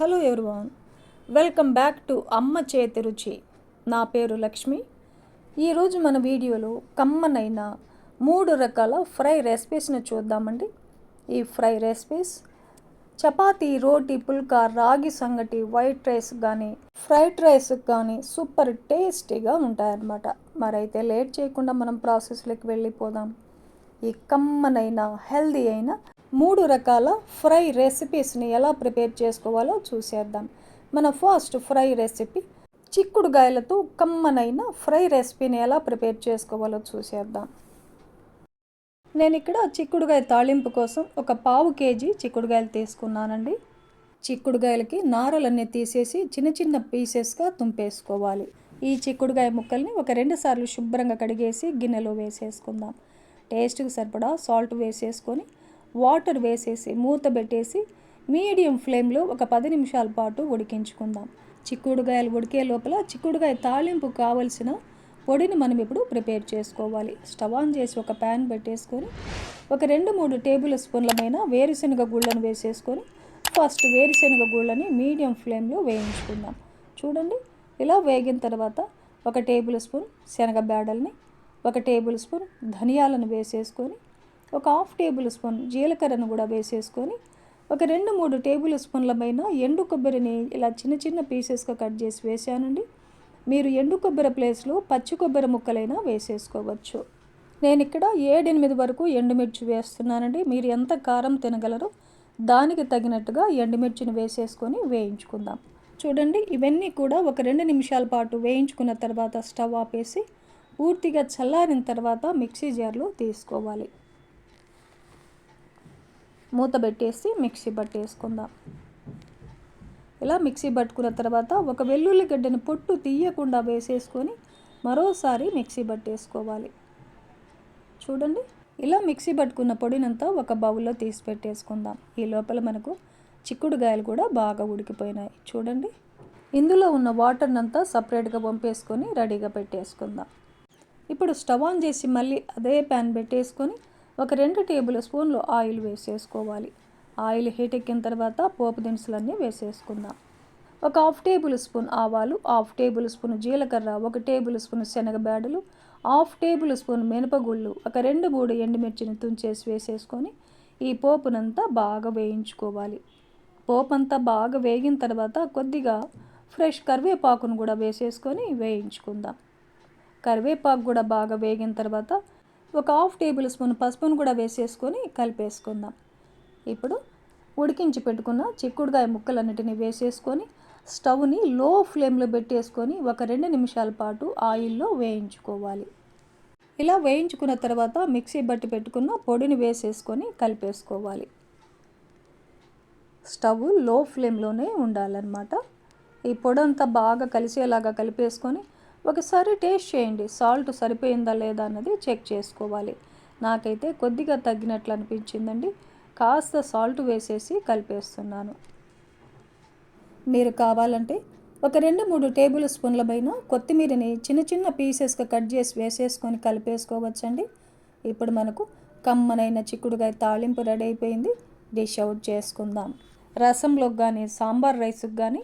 Hello everyone welcome back to అమ్మ చేతి రుచి. నా పేరు లక్ష్మి. ఈరోజు మన వీడియోలో కమ్మనైన మూడు రకాల ఫ్రై రెసిపీస్ని చూద్దామండి. ఈ fry recipes chapati roti pulka ragi sangati white rice కానీ ఫ్రైడ్ రైస్ కానీ సూపర్ టేస్టీగా ఉంటాయన్నమాట. మరైతే లేట్ చేయకుండా మనం ప్రాసెస్లోకి వెళ్ళిపోదాం. ఈ కమ్మనైన హెల్దీ అయిన మూడు రకాల ఫ్రై రెసిపీస్ని ఎలా ప్రిపేర్ చేసుకోవాలో చూసేద్దాం. మన ఫస్ట్ ఫ్రై రెసిపీ చిక్కుడుగాయలతో కమ్మనైన ఫ్రై రెసిపీని ఎలా ప్రిపేర్ చేసుకోవాలో చూసేద్దాం. నేను ఇక్కడ చిక్కుడుగాయ తాళింపు కోసం ఒక పావు కేజీ చిక్కుడుగాయలు తీసుకున్నానండి. చిక్కుడుగాయలకి నారలన్నీ తీసేసి చిన్న చిన్న పీసెస్గా తుంపేసుకోవాలి. ఈ చిక్కుడుగాయ ముక్కల్ని ఒక రెండు సార్లు శుభ్రంగా కడిగేసి గిన్నెలో వేసేసుకుందాం. టేస్ట్కి సరిపడా సాల్ట్ వేసేసుకొని వాటర్ వేసేసి మూత పెట్టేసి మీడియం ఫ్లేమ్లో ఒక పది నిమిషాల పాటు ఉడికించుకుందాం. చిక్కుడుగాయలు ఉడికే లోపల చిక్కుడుగాయ తాలింపు కావలసిన పొడిని మనం ఇప్పుడు ప్రిపేర్ చేసుకోవాలి. స్టవ్ ఆన్ చేసి ఒక ప్యాన్ పెట్టేసుకొని ఒక రెండు మూడు టేబుల్ స్పూన్లమైన వేరుశనగ గుళ్ళను వేసేసుకొని ఫస్ట్ వేరుశనగ గుళ్ళని మీడియం ఫ్లేమ్లో వేయించుకుందాం. చూడండి ఇలా వేగిన తర్వాత ఒక టేబుల్ స్పూన్ శనగ బేడల్ని ఒక టేబుల్ స్పూన్ ధనియాలను వేసేసుకొని ఒక హాఫ్ టేబుల్ స్పూన్ జీలకర్రను కూడా వేసేసుకొని ఒక రెండు మూడు టేబుల్ స్పూన్ల పైన ఎండు కొబ్బరిని ఇలా చిన్న చిన్న పీసెస్గా కట్ చేసి వేసానండి. మీరు ఎండు కొబ్బరి ప్లేస్లో పచ్చి కొబ్బరి ముక్కలైనా వేసేసుకోవచ్చు. నేను ఇక్కడ ఏడెనిమిది వరకు ఎండుమిర్చి వేస్తున్నానండి. మీరు ఎంత కారం తినగలరో దానికి తగినట్టుగా ఎండుమిర్చిని వేసేసుకొని వేయించుకుందాం. చూడండి ఇవన్నీ కూడా ఒక రెండు నిమిషాల పాటు వేయించుకున్న తర్వాత స్టవ్ ఆపేసి పూర్తిగా చల్లారిన తర్వాత మిక్సీ జార్లో తీసుకోవాలి. మూత పెట్టేసి మిక్సీ పట్టేసుకుందాం. ఇలా మిక్సీ పట్టుకున్న తర్వాత ఒక వెల్లుల్లి గడ్డని పొట్టు తీయకుండా వేసేసుకొని మరోసారి మిక్సీ పట్టేసుకోవాలి. చూడండి ఇలా మిక్సీ పట్టుకున్న పొడినంతా ఒక బౌల్లో తీసి పెట్టేసుకుందాం. ఈ లోపల మనకు చిక్కుడుగాయలు కూడా బాగా ఉడికిపోయినాయి. చూడండి ఇందులో ఉన్న వాటర్నంతా సపరేట్గా పంపేసుకొని రెడీగా పెట్టేసుకుందాం. ఇప్పుడు స్టవ్ ఆన్ చేసి మళ్ళీ అదే ప్యాన్ పెట్టేసుకొని ఒక రెండు టేబుల్ స్పూన్లు ఆయిల్ వేసేసుకోవాలి. ఆయిల్ హీట్ ఎక్కిన తర్వాత పోపు దినుసులన్నీ వేసేసుకుందాం. ఒక హాఫ్ టేబుల్ స్పూన్ ఆవాలు హాఫ్ టేబుల్ స్పూన్ జీలకర్ర ఒక టేబుల్ స్పూన్ శనగబేడలు హాఫ్ టేబుల్ స్పూన్ మినపగుళ్ళు ఒక రెండు మూడు ఎండుమిర్చిని తుంచేసి వేసేసుకొని ఈ పోపునంతా బాగా వేయించుకోవాలి. పోపు అంతా బాగా వేగిన తర్వాత కొద్దిగా ఫ్రెష్ కరివేపాకును కూడా వేసేసుకొని వేయించుకుందాం. కరివేపాకు కూడా బాగా వేగిన తర్వాత ఒక హాఫ్ టేబుల్ స్పూన్ పసుపును కూడా వేసేసుకొని కలిపేసుకుందాం. ఇప్పుడు ఉడికించి పెట్టుకున్న చిక్కుడుకాయ ముక్కలన్నిటిని వేసేసుకొని స్టవ్ని లో ఫ్లేమ్లో పెట్టేసుకొని ఒక రెండు నిమిషాల పాటు ఆయిల్లో వేయించుకోవాలి. ఇలా వేయించుకున్న తర్వాత మిక్సీ బట్టి పెట్టుకున్న పొడిని వేసేసుకొని కలిపేసుకోవాలి. స్టవ్లో ఫ్లేమ్లోనే ఉండాలన్నమాట. ఈ పొడి అంతా బాగా కలిసేలాగా కలిపేసుకొని ఒకసారి టేస్ట్ చేయండి. సాల్ట్ సరిపోయిందా లేదా అన్నది చెక్ చేసుకోవాలి. నాకైతే కొద్దిగా తగ్గినట్లు అనిపించిందండి. కాస్త సాల్ట్ వేసేసి కలిపేస్తున్నాను. మీరు కావాలంటే ఒక రెండు మూడు టేబుల్ స్పూన్ల పైన కొత్తిమీరని చిన్న చిన్న పీసెస్గా కట్ చేసి వేసేసుకొని కలిపేసుకోవచ్చండి. ఇప్పుడు మనకు కమ్మనైన చిక్కుడుగాయ తాళింపు రెడీ అయిపోయింది. డిష్ అవుట్ చేసుకుందాం. రసంలోకి కానీ సాంబార్ రైస్కి కానీ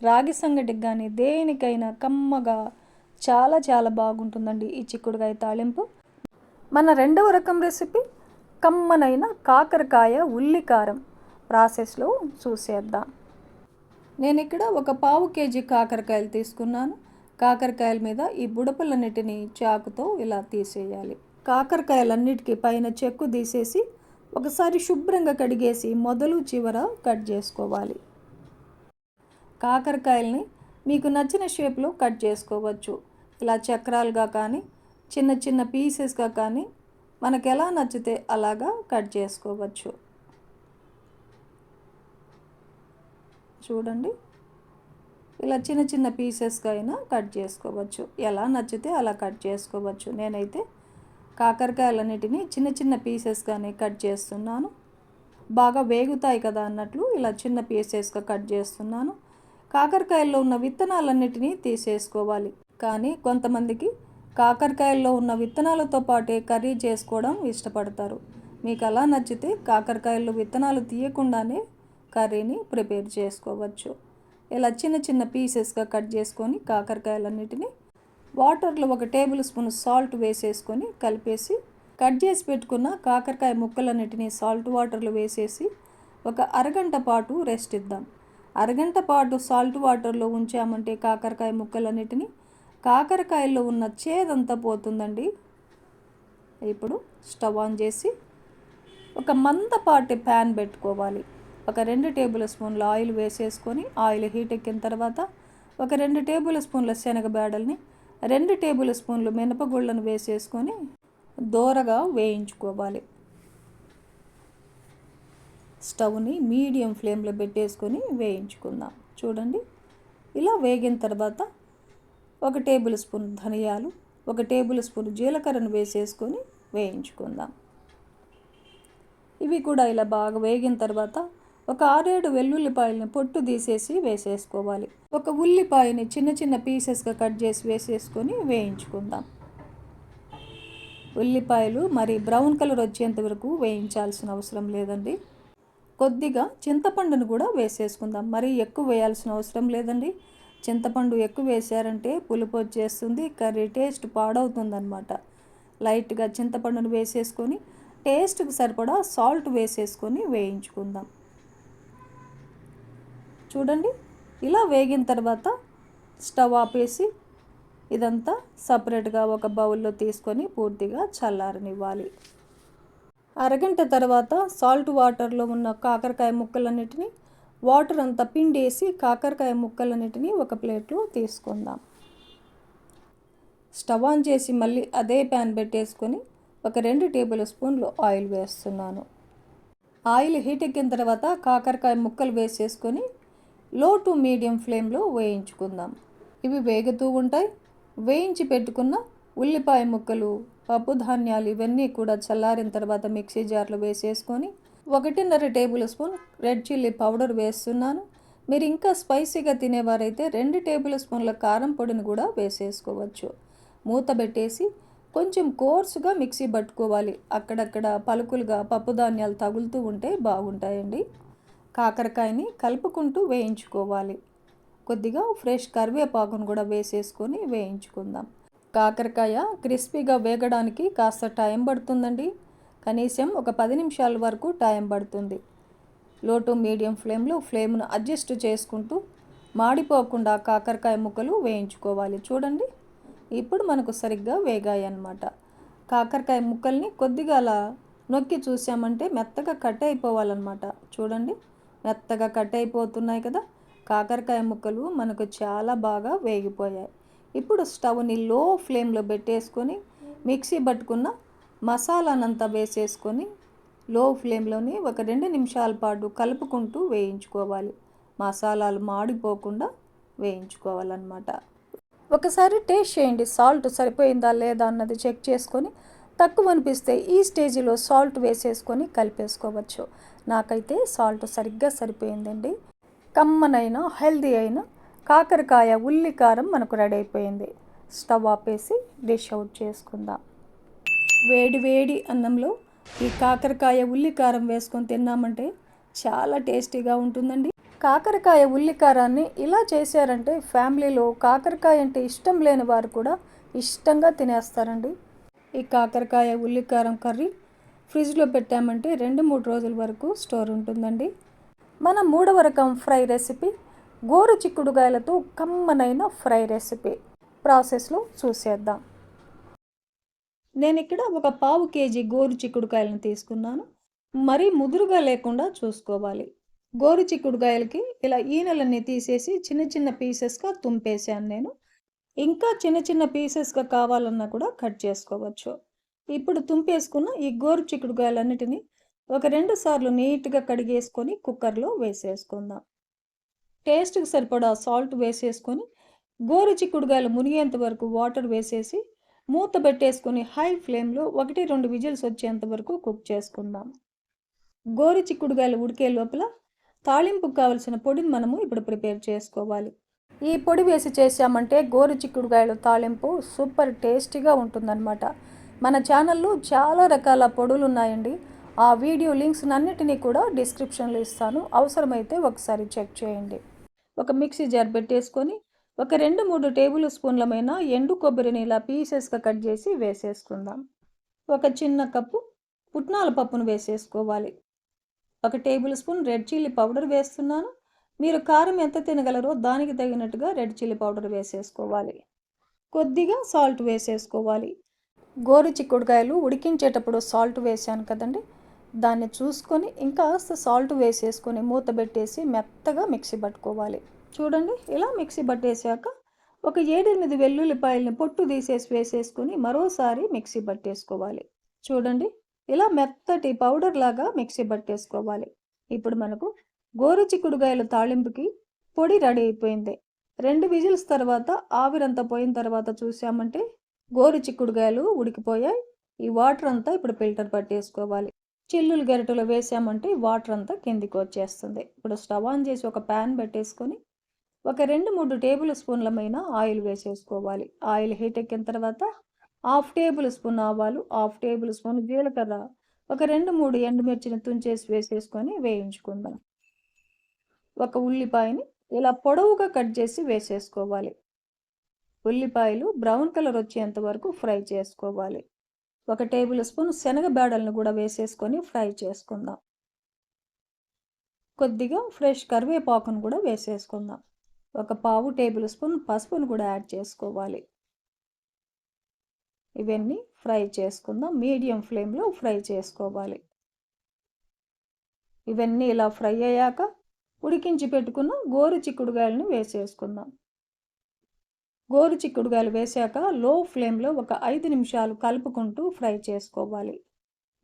రాగి సంగటికి కానీ దేనికైనా కమ్మగా చాలా చాలా బాగుంటుందండి ఈ చిక్కుడుకాయ తాళింపు మన రెండవ రకం రెసిపీ కమ్మనైన కాకరకాయ ఉల్లికారం ప్రాసెస్లో చూసేద్దాం. నేను ఇక్కడ ఒక పావు కేజీ కాకరకాయలు తీసుకున్నాను. కాకరకాయల మీద ఈ బుడపలన్నిటిని చాకుతో ఇలా తీసేయాలి. కాకరకాయలన్నిటికీ పైన చెక్కు తీసేసి ఒకసారి శుభ్రంగా కడిగేసి మొదలు చివర కట్ చేసుకోవాలి. కాకరకాయల్ని మీకు నచ్చిన షేప్లో కట్ చేసుకోవచ్చు. ఇలా చక్రాలుగా కానీ చిన్న చిన్న పీసెస్గా కానీ మనకు ఎలా నచ్చితే అలాగా కట్ చేసుకోవచ్చు. చూడండి. ఇలా చిన్న చిన్న పీసెస్గా అయినా కట్ చేసుకోవచ్చు. ఎలా నచ్చితే అలా కట్ చేసుకోవచ్చు. నేనైతే కాకరకాయలన్నిటిని చిన్న చిన్న పీసెస్గానే కట్ చేస్తున్నాను. బాగా వేగుతాయి కదా అన్నట్లు ఇలా చిన్న పీసెస్గా కట్ చేస్తున్నాను. కాకరకాయల్లో ఉన్న విత్తనాలన్నిటినీ తీసేసుకోవాలి. కానీ కొంతమందికి కాకరకాయల్లో ఉన్న విత్తనాలతో పాటే కర్రీ చేసుకోవడం ఇష్టపడతారు. మీకు అలా నచ్చితే కాకరకాయల్లో విత్తనాలు తీయకుండానే కర్రీని ప్రిపేర్ చేసుకోవచ్చు. ఇలా చిన్న చిన్న పీసెస్గా కట్ చేసుకొని కాకరకాయలన్నిటిని వాటర్లో ఒక టేబుల్ స్పూన్ సాల్ట్ వేసేసుకొని కలిపేసి కట్ చేసి పెట్టుకున్న కాకరకాయ ముక్కలన్నిటిని సాల్ట్ వాటర్లో వేసేసి ఒక అరగంట పాటు రెస్ట్ ఇద్దాం. అరగంట పాటు సాల్ట్ వాటర్లో ఉంచామంటే కాకరకాయ ముక్కలన్నిటిని కాకరకాయల్లో ఉన్న చేదంతా పోతుందండి. ఇప్పుడు స్టవ్ ఆన్ చేసి ఒక మందపాటి ప్యాన్ పెట్టుకోవాలి. ఒక రెండు టేబుల్ స్పూన్ల ఆయిల్ వేసేసుకొని ఆయిల్ హీట్ ఎక్కిన తర్వాత ఒక రెండు టేబుల్ స్పూన్ల శనగబేడల్ని రెండు టేబుల్ స్పూన్లు మినపగుళ్ళను వేసేసుకొని దోరగా వేయించుకోవాలి. స్టవ్ని మీడియం ఫ్లేమ్లో పెట్టేసుకొని వేయించుకుందాం. చూడండి ఇలా వేగిన తర్వాత ఒక టేబుల్ స్పూన్ ధనియాలు ఒక టేబుల్ స్పూన్ జీలకర్రను వేసేసుకొని వేయించుకుందాం. ఇవి కూడా ఇలా బాగా వేగిన తర్వాత ఒక ఆరేడు వెల్లుల్లిపాయలని పొట్టు తీసేసి వేసేసుకోవాలి. ఒక ఉల్లిపాయని చిన్న చిన్న పీసెస్గా కట్ చేసి వేసేసుకొని వేయించుకుందాం. ఉల్లిపాయలు మరి బ్రౌన్ కలర్ వచ్చేంత వరకు వేయించాల్సిన అవసరం లేదండి. కొద్దిగా చింతపండును కూడా వేసేసుకుందాం. మరీ ఎక్కువ వేయాల్సిన అవసరం లేదండి. చింతపండు ఎక్కువ వేసారంటే పులుపు వచ్చేస్తుంది కర్రీ టేస్ట్ పాడవుతుందన్నమాట. లైట్గా చింతపండును వేసేసుకొని టేస్ట్కి సరిపడా సాల్ట్ వేసేసుకొని వేయించుకుందాం. చూడండి ఇలా వేగిన తర్వాత స్టవ్ ఆపేసి ఇదంతా సపరేట్గా ఒక బౌల్లో తీసుకొని పూర్తిగా చల్లారనివ్వాలి. అరగంట తర్వాత సాల్ట్ వాటర్లో ఉన్న కాకరకాయ ముక్కలన్నిటిని వాటర్ అంతా పిండేసి కాకరకాయ ముక్కలన్నిటిని ఒక ప్లేట్లో తీసుకుందాం. స్టవ్ ఆన్ చేసి మళ్ళీ అదే ప్యాన్ పెట్టేసుకొని ఒక రెండు టేబుల్ స్పూన్లు ఆయిల్ వేస్తున్నాను. ఆయిల్ హీట్ ఎక్కిన తర్వాత కాకరకాయ ముక్కలు వేసేసుకొని లో టు మీడియం ఫ్లేమ్లో వేయించుకుందాం. ఇవి వేగుతూ ఉంటాయి. వేయించి పెట్టుకున్న ఉల్లిపాయ ముక్కలు పప్పు ధాన్యాలు ఇవన్నీ కూడా చల్లారిన తర్వాత మిక్సీ జార్లో వేసేసుకొని ఒకటిన్నర tablespoon red chilli powder వేస్తున్నాను. మీరు ఇంకా స్పైసీగా తినేవారైతే రెండు టేబుల్ స్పూన్ల కారం పొడిని కూడా వేసేసుకోవచ్చు. మూత పెట్టేసి కొంచెం కోర్సుగా మిక్సీ పట్టుకోవాలి. అక్కడక్కడ పలుకులుగా పప్పు ధాన్యాలు తగులుతూ ఉంటే బాగుంటాయండి. కాకరకాయని కలుపుకుంటూ వేయించుకోవాలి. కొద్దిగా ఫ్రెష్ కరివేపాకును కూడా వేసేసుకొని వేయించుకుందాం. కాకరకాయ క్రిస్పీగా వేగడానికి కాస్త టైం పడుతుందండి. కనీసం ఒక పది నిమిషాల వరకు టైం పడుతుంది. లో టు మీడియం ఫ్లేమ్లో ఫ్లేమ్ను అడ్జస్ట్ చేసుకుంటూ మాడిపోకుండా కాకరకాయ ముక్కలు వేయించుకోవాలి. చూడండి ఇప్పుడు మనకు సరిగ్గా వేగాయి అన్నమాట కాకరకాయ ముక్కల్ని కొద్దిగా అలా నొక్కి చూసామంటే మెత్తగా కట్ అయిపోవాలన్నమాట. చూడండి మెత్తగా కట్ అయిపోతున్నాయి కదా. కాకరకాయ ముక్కలు మనకు చాలా బాగా వేగిపోయాయి. ఇప్పుడు స్టవ్ని లో ఫ్లేమ్లో పెట్టేసుకొని మిక్సీ పట్టుకున్న మసాలానంతా వేసేసుకొని లో ఫ్లేమ్లోని ఒక రెండు నిమిషాల పాటు కలుపుకుంటూ వేయించుకోవాలి. మసాలాలు మాడిపోకుండా వేయించుకోవాలన్నమాట. ఒకసారి టేస్ట్ చేయండి. సాల్ట్ సరిపోయిందా లేదా అన్నది చెక్ చేసుకొని తక్కువ అనిపిస్తే ఈ స్టేజ్లో సాల్ట్ వేసేసుకొని కలిపేసుకోవచ్చు. నాకైతే సాల్ట్ సరిగ్గా సరిపోయిందండి. కమ్మనైన హెల్దీ అయిన కాకరకాయ ఉల్లి కారం మనకు రెడీ అయిపోయింది. స్టవ్ ఆపేసి డిష్ అవుట్ చేసుకుందాం. వేడి వేడి అన్నంలో ఈ కాకరకాయ ఉల్లి కారం వేసుకొని తిన్నామంటే చాలా టేస్టీగా ఉంటుందండి. కాకరకాయ ఉల్లి కారాన్ని ఇలా చేశారంటే ఫ్యామిలీలో కాకరకాయ అంటే ఇష్టం లేని వారు కూడా ఇష్టంగా తినేస్తారండి. ఈ కాకరకాయ ఉల్లి కారం కర్రీ ఫ్రిడ్జ్లో పెట్టామంటే రెండు మూడు రోజుల వరకు స్టోర్ ఉంటుందండి. మన మూడవ రకం ఫ్రై రెసిపీ గోరు చిక్కుడుగాయలతో కమ్మనైన ఫ్రై రెసిపీ. ప్రాసెస్లో చూసేద్దాం. నేను ఇక్కడ ఒక పావు కేజీ గోరు చిక్కుడుకాయలను తీసుకున్నాను. మరీ ముదురుగా లేకుండా చూసుకోవాలి. గోరు చిక్కుడుకాయలకి ఇలా ఈనెలన్నీ తీసేసి చిన్న చిన్న పీసెస్గా తుంపేసాను నేను. ఇంకా చిన్న చిన్న పీసెస్గా కావాలన్నా కూడా కట్ చేసుకోవచ్చు. ఇప్పుడు తుంపేసుకున్న ఈ గోరు చిక్కుడుకాయలన్నిటిని ఒక రెండు సార్లు నీట్గా కడిగేసుకొని కుక్కర్లో వేసేసుకుందాం. టేస్ట్కి సరిపడా సాల్ట్ వేసేసుకొని గోరు చిక్కుడుకాయలు మునిగేంత వరకు వాటర్ వేసేసి మూత పెట్టేసుకొని హై ఫ్లేమ్లో ఒకటి రెండు విజిల్స్ వచ్చేంత వరకు కుక్ చేసుకుందాం. గోరు చిక్కుడుకాయలు ఉడికే లోపల తాళింపుకు కావలసిన పొడిని మనము ఇప్పుడు ప్రిపేర్ చేసుకోవాలి. ఈ పొడి వేసి చేసామంటే గోరు చిక్కుడుగాయల తాళింపు సూపర్ టేస్టీగా ఉంటుందన్నమాట. మన ఛానల్లో చాలా రకాల పొడులు ఉన్నాయండి. ఆ వీడియో లింక్స్ అన్నిటినీ కూడా డిస్క్రిప్షన్లో ఇస్తాను. అవసరమైతే ఒకసారి చెక్ చేయండి. ఒక మిక్సీ జార్ పెట్టేసుకొని ఒక రెండు మూడు టేబుల్ స్పూన్లమైన ఎండు కొబ్బరిని ఇలా పీసెస్గా కట్ చేసి వేసేసుకుందాం. ఒక చిన్న కప్పు పుట్నాల పప్పును వేసేసుకోవాలి. ఒక tablespoon red chilli powder వేస్తున్నాను. మీరు కారం ఎంత తినగలరో దానికి తగినట్టుగా రెడ్ చిల్లీ పౌడర్ వేసేసుకోవాలి. కొద్దిగా సాల్ట్ వేసేసుకోవాలి. గోరు చిక్కుడుకాయలు ఉడికించేటప్పుడు సాల్ట్ వేసాను కదండి. దాన్ని చూసుకొని ఇంకా సాల్ట్ వేసేసుకొని మూత పెట్టేసి మెత్తగా మిక్సీ పట్టుకోవాలి. చూడండి ఇలా మిక్సీ పట్టేశాక ఒక ఏడెనిమిది వెల్లుల్లిపాయల్ని పొట్టు తీసేసి వేసేసుకొని మరోసారి మిక్సీ పట్టేసుకోవాలి. చూడండి ఇలా మెత్తటి పౌడర్ లాగా మిక్సీ పట్టేసుకోవాలి. ఇప్పుడు మనకు గోరు చిక్కుడుగాయల తాళింపుకి పొడి రెడీ అయిపోయింది. రెండు విజిల్స్ తర్వాత ఆవిరంతా పోయిన తర్వాత చూసామంటే గోరు చిక్కుడుగాయలు ఉడికిపోయాయి. ఈ వాటర్ అంతా ఇప్పుడు ఫిల్టర్ పట్టేసుకోవాలి. చిల్లులు గరిటెలో వేసామంటే వాటర్ అంతా కిందికి వచ్చేస్తుంది. ఇప్పుడు స్టవ్ ఆన్ చేసి ఒక ప్యాన్ పెట్టేసుకొని ఒక రెండు మూడు టేబుల్ స్పూన్లమైన ఆయిల్ వేసేసుకోవాలి. ఆయిల్ హీట్ ఎక్కిన తర్వాత హాఫ్ టేబుల్ స్పూన్ ఆవాలు హాఫ్ టేబుల్ స్పూన్ జీలకర్ర ఒక రెండు మూడు ఎండుమిర్చిని తుంచేసి వేసేసుకొని వేయించుకుందాం. ఒక ఉల్లిపాయని ఇలా పొడవుగా కట్ చేసి వేసేసుకోవాలి. ఉల్లిపాయలు బ్రౌన్ కలర్ వచ్చేంత వరకు ఫ్రై చేసుకోవాలి. ఒక టేబుల్ స్పూన్ శనగ బేడలను కూడా వేసేసుకొని ఫ్రై చేసుకుందాం. కొద్దిగా ఫ్రెష్ కరివేపాకును కూడా వేసేసుకుందాం. ఒక పావు టేబుల్ స్పూన్ పసుపును కూడా యాడ్ చేసుకోవాలి. ఇవన్నీ ఫ్రై చేసుకుందాం. మీడియం ఫ్లేమ్లో ఫ్రై చేసుకోవాలి. ఇవన్నీ ఇలా ఫ్రై అయ్యాక ఉడికించి పెట్టుకున్న గోరు చిక్కుడుగాయలను వేసేసుకుందాం. గోరు చిక్కుడుగాయలు వేసాక లో ఫ్లేమ్లో ఒక ఐదు నిమిషాలు కలుపుకుంటూ ఫ్రై చేసుకోవాలి.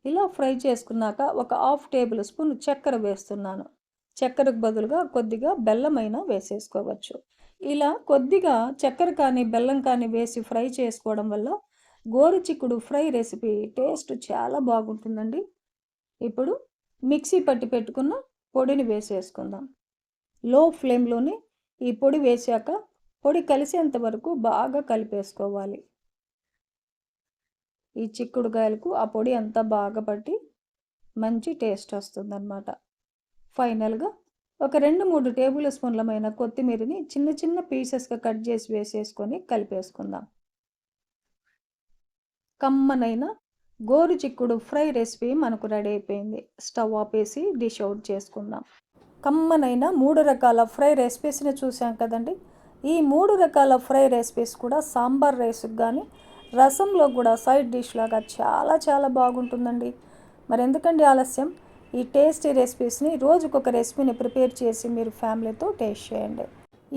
ఇలా ఫ్రై చేసుకున్నాక ఒక హాఫ్ టేబుల్ స్పూన్ చక్కెర వేస్తున్నాను. చక్కెరకు బదులుగా కొద్దిగా బెల్లమైనా వేసేసుకోవచ్చు. ఇలా కొద్దిగా చక్కెర కానీ బెల్లం కానీ వేసి ఫ్రై చేసుకోవడం వల్ల గోరు చిక్కుడు ఫ్రై రెసిపీ టేస్ట్ చాలా బాగుంటుందండి. ఇప్పుడు మిక్సీ పట్టి పెట్టుకున్న పొడిని వేసేసుకుందాం. లో ఫ్లేమ్లోనే ఈ పొడి వేసాక పొడి కలిసేంత వరకు బాగా కలిపేసుకోవాలి. ఈ చిక్కుడుకాయలకు ఆ పొడి అంతా బాగా పట్టి మంచి టేస్ట్ వస్తుందన్నమాట. ఫైనల్గా ఒక రెండు మూడు టేబుల్ స్పూన్లమైన కొత్తిమీరని చిన్న చిన్న పీసెస్గా కట్ చేసి వేసేసుకొని కలిపేసుకుందాం. కమ్మనైన గోరు చిక్కుడు ఫ్రై రెసిపీ మనకు రెడీ అయిపోయింది. స్టవ్ ఆపేసి డిష్ అవుట్ చేసుకుందాం. కమ్మనైన మూడు రకాల ఫ్రై రెసిపీస్ని చూసాం కదండి. ఈ మూడు రకాల ఫ్రై రెసిపీస్ కూడా సాంబార్ రైస్కి కానీ రసంలో కూడా సైడ్ డిష్ లాగా చాలా చాలా బాగుంటుందండి. మరి ఎందుకండి ఆలస్యం? ఈ టేస్టీ రెసిపీస్ని రోజుకొక రెసిపీని ప్రిపేర్ చేసి మీరు ఫ్యామిలీతో టేస్ట్ చేయండి.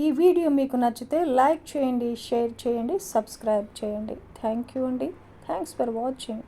ఈ వీడియో మీకు నచ్చితే లైక్ చేయండి షేర్ చేయండి సబ్స్క్రైబ్ చేయండి. థ్యాంక్ యూ అండి. Thanks for watching.